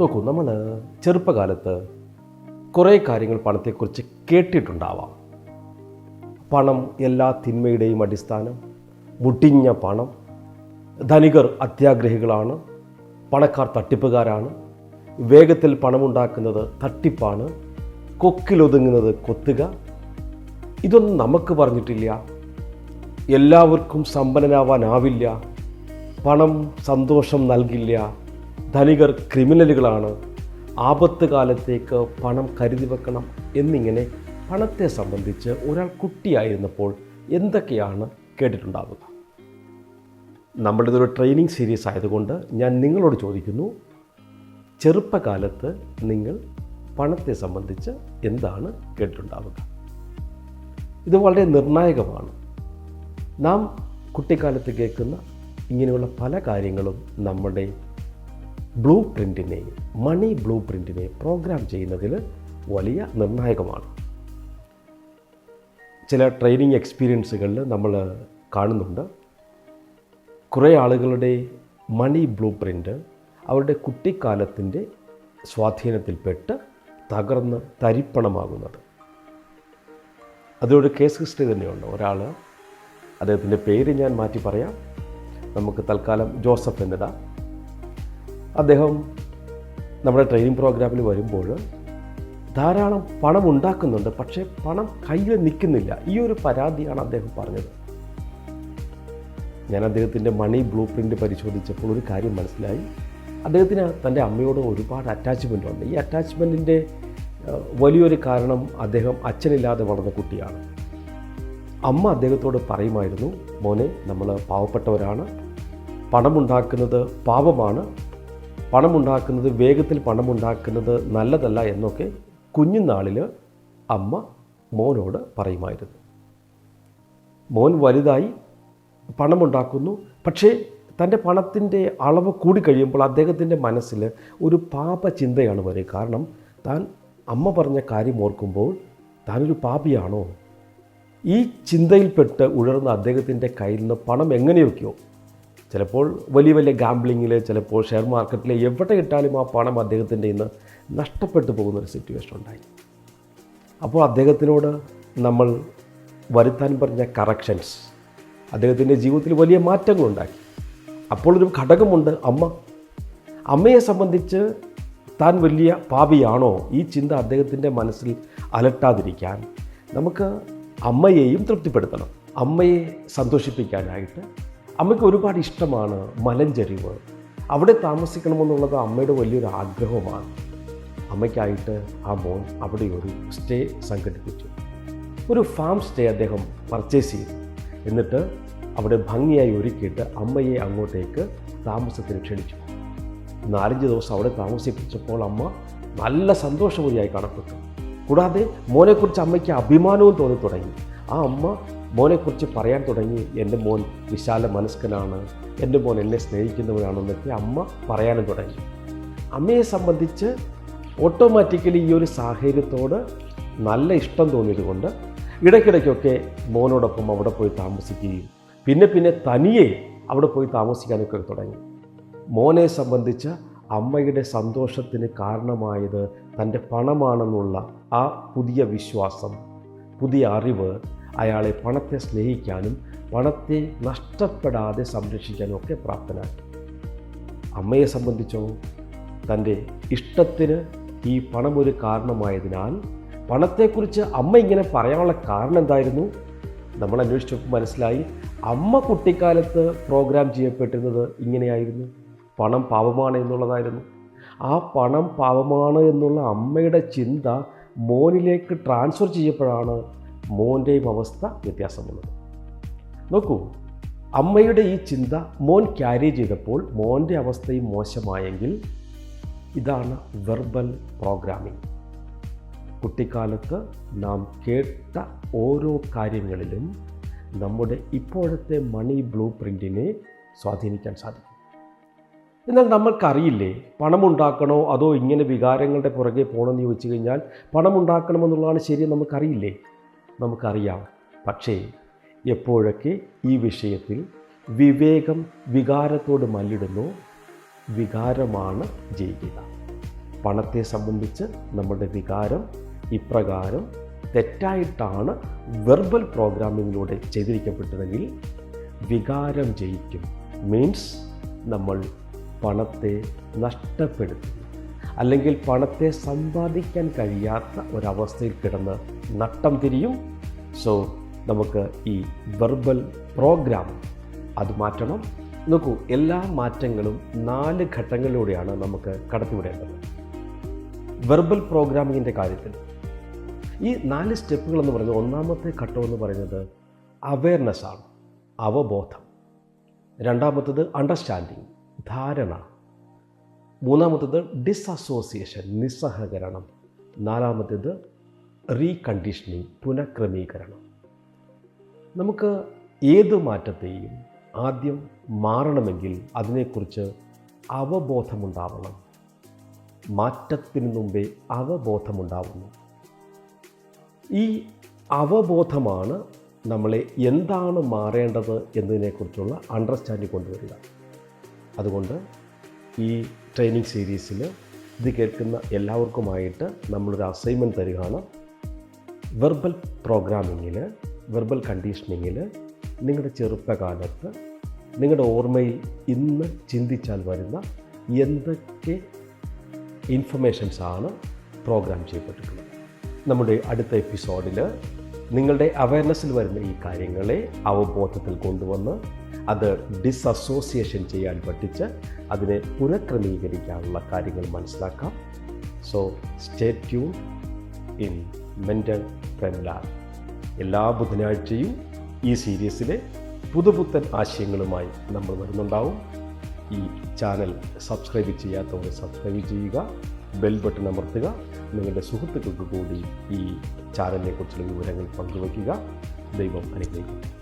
നോക്കൂ നമ്മൾ ചെറുപ്പകാലത്ത് കുറേ കാര്യങ്ങൾ പണത്തെക്കുറിച്ച് കേട്ടിട്ടുണ്ടാവാം. പണം എല്ലാ തിന്മയുടെയും അടിസ്ഥാനം മുടിഞ്ഞ പണം ധനികർ അത്യാഗ്രഹികളാണ് പണക്കാർ തട്ടിപ്പുകാരാണ് വേഗത്തിൽ പണമുണ്ടാക്കുന്നത് തട്ടിപ്പാണ് കൊക്കിലൊതുങ്ങുന്നത് കൊത്തുക. ഇതൊന്നും നമുക്ക് പറഞ്ഞിട്ടില്ല. എല്ലാവർക്കും സമ്പന്നനാവാനാവില്ല. പണം സന്തോഷം നൽകില്ല. ധനികർ ക്രിമിനലുകളാണ്. ആപത്ത് കാലത്തേക്ക് പണം കരുതി വെക്കണം എന്നിങ്ങനെ പണത്തെ സംബന്ധിച്ച് ഒരാൾ കുട്ടിയായിരുന്നപ്പോൾ എന്തൊക്കെയാണ് കേട്ടിട്ടുണ്ടാവുക? നമ്മളുടെ ഇതൊരു ട്രെയിനിങ് സീരീസ് ആയതുകൊണ്ട് ഞാൻ നിങ്ങളോട് ചോദിക്കുന്നു ചെറുപ്പകാലത്ത് നിങ്ങൾ പണത്തെ സംബന്ധിച്ച് എന്താണ് കേട്ടിട്ടുണ്ടാവുക? ഇത് വളരെ നിർണായകമാണ്. നാം കുട്ടിക്കാലത്ത് കേൾക്കുന്ന ഇങ്ങനെയുള്ള പല കാര്യങ്ങളും നമ്മുടെ ബ്ലൂ പ്രിന്റിനെ മണി ബ്ലൂ പ്രിന്റിനെ പ്രോഗ്രാം ചെയ്യുന്നതിൽ വലിയ നിർണായകമാണ്. ചില ട്രെയിനിങ് എക്സ്പീരിയൻസുകളിൽ നമ്മൾ കാണുന്നുണ്ട്. കുറേ ആളുകളുടെ മണി ബ്ലൂ പ്രിന്റ് അവരുടെ കുട്ടിക്കാലത്തിന്റെ സ്വാധീനത്തിൽപ്പെട്ട് തകർന്ന് തരിപ്പണമാകുന്നത്. അതൊരു കേസ് ഹിസ്റ്ററി തന്നെയുണ്ട്. ഒരാൾ അദ്ദേഹത്തിന്റെ പേര് ഞാൻ മാറ്റി പറയാം. നമുക്ക് തൽക്കാലം ജോസഫ് എന്നിടാം അദ്ദേഹം നമ്മുടെ ട്രെയിനിങ് പ്രോഗ്രാമിൽ വരുമ്പോൾ ധാരാളം പണം ഉണ്ടാക്കുന്നുണ്ട് പക്ഷേ പണം കയ്യിൽ നിൽക്കുന്നില്ല. ഈ ഒരു പരാതിയാണ് അദ്ദേഹം പറഞ്ഞത്. ഞാൻ അദ്ദേഹത്തിന്റെ മണി ബ്ലൂ പ്രിന്റ് പരിശോധിച്ചപ്പോൾ ഒരു കാര്യം മനസ്സിലായി. അദ്ദേഹത്തിന് തന്റെ അമ്മയോട് ഒരുപാട് അറ്റാച്ച്മെന്റ് ഉണ്ട്. ഈ അറ്റാച്ച്മെന്റിന്റെ വലിയൊരു കാരണം അദ്ദേഹം അച്ഛനില്ലാതെ വളർന്ന കുട്ടിയാണ്. അമ്മ അദ്ദേഹത്തോട് പറയുമായിരുന്നു മോനെ നമ്മൾ പാവപ്പെട്ടവരാണ്. പണമുണ്ടാക്കുന്നത് പാപമാണ്. പണമുണ്ടാക്കുന്നത് വേഗത്തിൽ പണമുണ്ടാക്കുന്നത് നല്ലതല്ല എന്നൊക്കെ കുഞ്ഞുനാളിൽ അമ്മ മോനോട് പറയുമായിരുന്നു. മോൻ വലുതായി പണമുണ്ടാക്കുന്നു. പക്ഷേ തന്റെ പണത്തിന്റെ അളവ് കൂടിക്കഴിയുമ്പോൾ അദ്ദേഹത്തിന്റെ മനസ്സിൽ ഒരു പാപ ചിന്തയാണ് വരിക. കാരണം താൻ അമ്മ പറഞ്ഞ കാര്യം ഓർക്കുമ്പോൾ താനൊരു പാപിയാണോ? ഈ ചിന്തയിൽപ്പെട്ട് ഉഴർന്ന അദ്ദേഹത്തിന്റെ കയ്യിൽ നിന്ന് പണം എങ്ങനെയൊക്കെയോ ചിലപ്പോൾ വലിയ വലിയ ഗാംബ്ലിങ്ങിൽ ചിലപ്പോൾ ഷെയർ മാർക്കറ്റിൽ എവിടെ ഇട്ടാലും ആ പണം അദ്ദേഹത്തിന്റെ ഇന്ന് നഷ്ടപ്പെട്ടു പോകുന്നൊരു സിറ്റുവേഷൻ ഉണ്ടായി. അപ്പോൾ അദ്ദേഹത്തിനോട് നമ്മൾ വരുത്താൻ പറഞ്ഞ കറക്ഷൻസ് അദ്ദേഹത്തിന്റെ ജീവിതത്തിൽ വലിയ മാറ്റങ്ങളുണ്ടാക്കി അപ്പോൾ ഒരു ഘടകമുണ്ട് അമ്മ. അമ്മയെ സംബന്ധിച്ച് താൻ വലിയ പാപിയാണോ? ഈ ചിന്ത അദ്ദേഹത്തിന്റെ മനസ്സിൽ അലട്ടാതിരിക്കാൻ നമുക്ക് അമ്മയെയും തൃപ്തിപ്പെടുത്തണം. അമ്മയെ സന്തോഷിപ്പിക്കാനായിട്ട് അമ്മയ്ക്ക് ഒരുപാട് ഇഷ്ടമാണ് മലഞ്ചെരിവ്. അവിടെ താമസിക്കണമെന്നുള്ളത് അമ്മയുടെ വലിയൊരു ആഗ്രഹമാണ് അമ്മയ്ക്കായിട്ട് ആ മോൻ അവിടെ ഒരു സ്റ്റേ സംഘടിപ്പിച്ചു. ഒരു ഫാം സ്റ്റേ അദ്ദേഹം പർച്ചേസ് ചെയ്തു. എന്നിട്ട് അവിടെ ഭംഗിയായി ഒരുക്കിയിട്ട് അമ്മയെ അങ്ങോട്ടേക്ക് താമസത്തിന് ക്ഷണിച്ചു. നാലഞ്ച് ദിവസം അവിടെ താമസിപ്പിച്ചപ്പോൾ അമ്മ നല്ല സന്തോഷവതിയായി കാണപ്പെട്ടു. കൂടാതെ മോനെക്കുറിച്ച് അമ്മയ്ക്ക് അഭിമാനവും തോന്നി തുടങ്ങി ആ അമ്മ മോനെക്കുറിച്ച് പറയാൻ തുടങ്ങി. എന്റെ മോൻ വിശാല മനസ്കനാണ്. എന്റെ മോൻ എന്നെ സ്നേഹിക്കുന്നവനാണെന്നൊക്കെ അമ്മ പറയാനും തുടങ്ങി. അമ്മയെ സംബന്ധിച്ച് ഓട്ടോമാറ്റിക്കലി ഈ ഒരു സാഹചര്യത്തോട് നല്ല ഇഷ്ടം തോന്നിയതുകൊണ്ട് ഇടയ്ക്കിടയ്ക്കൊക്കെ മോനോടൊപ്പം അവിടെ പോയി താമസിക്കുകയും പിന്നെ പിന്നെ തനിയെ അവിടെ പോയി താമസിക്കാനൊക്കെ തുടങ്ങി. മോനെ സംബന്ധിച്ച് അമ്മയുടെ സന്തോഷത്തിന് കാരണമായത് തന്റെ പണമാണെന്നുള്ള ആ പുതിയ വിശ്വാസം പുതിയ അറിവ് അയാളെ പണത്തെ സ്നേഹിക്കാനും പണത്തെ നഷ്ടപ്പെടാതെ സംരക്ഷിക്കാനും ഒക്കെ പ്രാപ്തനാക്കി അമ്മയെ സംബന്ധിച്ചോ തന്റെ ഇഷ്ടത്തിന് ഈ പണം ഒരു കാരണമായതിനാൽ പണത്തെക്കുറിച്ച് അമ്മ ഇങ്ങനെ പറയാനുള്ള കാരണം എന്തായിരുന്നു? നമ്മൾ അന്വേഷിച്ചപ്പോൾ മനസ്സിലായി അമ്മ കുട്ടിക്കാലത്ത് പ്രോഗ്രാം ചെയ്യപ്പെട്ടിരുന്നത് ഇങ്ങനെയായിരുന്നു. പണം പാപമാണ് എന്നുള്ളതായിരുന്നു. ആ പണം പാപമാണ് എന്നുള്ള അമ്മയുടെ ചിന്ത മോനിലേക്ക് ട്രാൻസ്ഫർ ചെയ്യപ്പോഴാണ് മോന്റെയും അവസ്ഥ വ്യത്യാസം വന്നത് നോക്കൂ അമ്മയുടെ ഈ ചിന്ത മോൻ ക്യാരി ചെയ്തപ്പോൾ മോന്റെ അവസ്ഥയും മോശമായെങ്കിൽ ഇതാണ് വെർബൽ പ്രോഗ്രാമിംഗ് കുട്ടിക്കാലത്ത് നാം കേട്ട ഓരോ കാര്യങ്ങളിലും നമ്മുടെ ഇപ്പോഴത്തെ മണി ബ്ലൂ പ്രിന്റിനെ സ്വാധീനിക്കാൻ സാധിക്കും. എന്നാൽ നമ്മൾക്കറിയില്ലേ പണമുണ്ടാക്കണോ അതോ ഇങ്ങനെ വികാരങ്ങളുടെ പുറകെ പോകണമെന്ന് ചോദിച്ചു കഴിഞ്ഞാൽ പണമുണ്ടാക്കണമെന്നുള്ളതാണ് ശരി നമുക്കറിയില്ലേ? നമുക്കറിയാം. പക്ഷേ എപ്പോഴൊക്കെ ഈ വിഷയത്തിൽ വിവേകം വികാരത്തോട് മല്ലിടുന്നു വികാരമാണ് ജയിക്കുക. പണത്തെ സംബന്ധിച്ച് നമ്മുടെ വികാരം ഇപ്രകാരം തെറ്റായിട്ടാണ് വെർബൽ പ്രോഗ്രാമിങ്ങിലൂടെ ചെയ്തിരിക്കപ്പെട്ടതെങ്കിൽ വികാരം ജയിക്കും. മീൻസ് നമ്മൾ പണത്തെ നഷ്ടപ്പെടുത്തുന്നു അല്ലെങ്കിൽ പണത്തെ സമ്പാദിക്കാൻ കഴിയാത്ത ഒരവസ്ഥയിൽ കിടന്ന് നട്ടം തിരിയും സോ നമുക്ക് ഈ വെർബൽ പ്രോഗ്രാം അത് മാറ്റണം. നോക്കൂ എല്ലാ മാറ്റങ്ങളും നാല് ഘട്ടങ്ങളിലൂടെയാണ് നമുക്ക് കടത്തിവിടേണ്ടത്. വെർബൽ പ്രോഗ്രാമിങ്ങിന്റെ കാര്യത്തിൽ. ഈ നാല് സ്റ്റെപ്പുകൾ എന്ന് പറയുന്നത് ഒന്നാമത്തെ ഘട്ടം എന്ന് പറയുന്നത് അവയർനെസ്സാണ് അവബോധം. രണ്ടാമത്തത് അണ്ടർസ്റ്റാൻഡിങ് ധാരണ. മൂന്നാമത്തത് ഡിസസോസിയേഷൻ നിസ്സഹകരണം. നാലാമത്തേത് റീകണ്ടീഷനിങ് പുനഃക്രമീകരണം. നമുക്ക് ഏത് മാറ്റത്തെയും ആദ്യം മാറണമെങ്കിൽ അതിനെക്കുറിച്ച് അവബോധമുണ്ടാവണം. മാറ്റത്തിന് മുമ്പേ അവബോധമുണ്ടാവുന്നു. ഈ അവബോധമാണ് നമ്മളെ എന്താണ് മാറേണ്ടത് എന്നതിനെക്കുറിച്ചുള്ള അണ്ടർസ്റ്റാൻഡിങ് കൊണ്ടുവരിക. അതുകൊണ്ട് ഈ ട്രെയിനിങ് സീരീസിൽ ഇത് കേൾക്കുന്ന എല്ലാവർക്കുമായിട്ട് നമ്മളൊരു അസൈൻമെന്റ് തരികയാണ്. വെർബൽ പ്രോഗ്രാമിങ്ങിൽ വെർബൽ കണ്ടീഷനിങ്ങിൽ നിങ്ങളുടെ ചെറുപ്പകാലത്ത് നിങ്ങളുടെ ഓർമ്മയിൽ ഇന്ന് ചിന്തിച്ചാൽ വരുന്ന എന്തൊക്കെ ഇൻഫർമേഷൻസാണ് പ്രോഗ്രാം ചെയ്യപ്പെട്ടിട്ടുള്ളത്. നമ്മുടെ അടുത്ത എപ്പിസോഡിൽ നിങ്ങളുടെ അവയർനെസ്സിൽ വരുന്ന ഈ കാര്യങ്ങളെ അവബോധത്തിൽ കൊണ്ടുവന്ന് അത് ഡിസസോസിയേഷൻ ചെയ്യാൻ പഠിച്ച് അതിനെ പുനഃക്രമീകരിക്കാനുള്ള കാര്യങ്ങൾ മനസ്സിലാക്കാം. So stay tune in mental friend എല്ലാ ബുധനാഴ്ചയും ഈ സീരീസിലെ പുതുപുത്തൻ ആശയങ്ങളുമായി നമ്മൾ വരുന്നുണ്ടാവും. ഈ ചാനൽ സബ്സ്ക്രൈബ് ചെയ്യാത്തവർ സബ്സ്ക്രൈബ് ചെയ്യുക ബെൽ ബട്ടൺ അമർത്തുക നിങ്ങളുടെ സുഹൃത്തുക്കൾക്ക് കൂടി ഈ ചാനലിനെക്കുറിച്ചുള്ള വിവരങ്ങൾ പങ്കുവയ്ക്കുക. ദൈവം അനുഗ്രഹിക്കും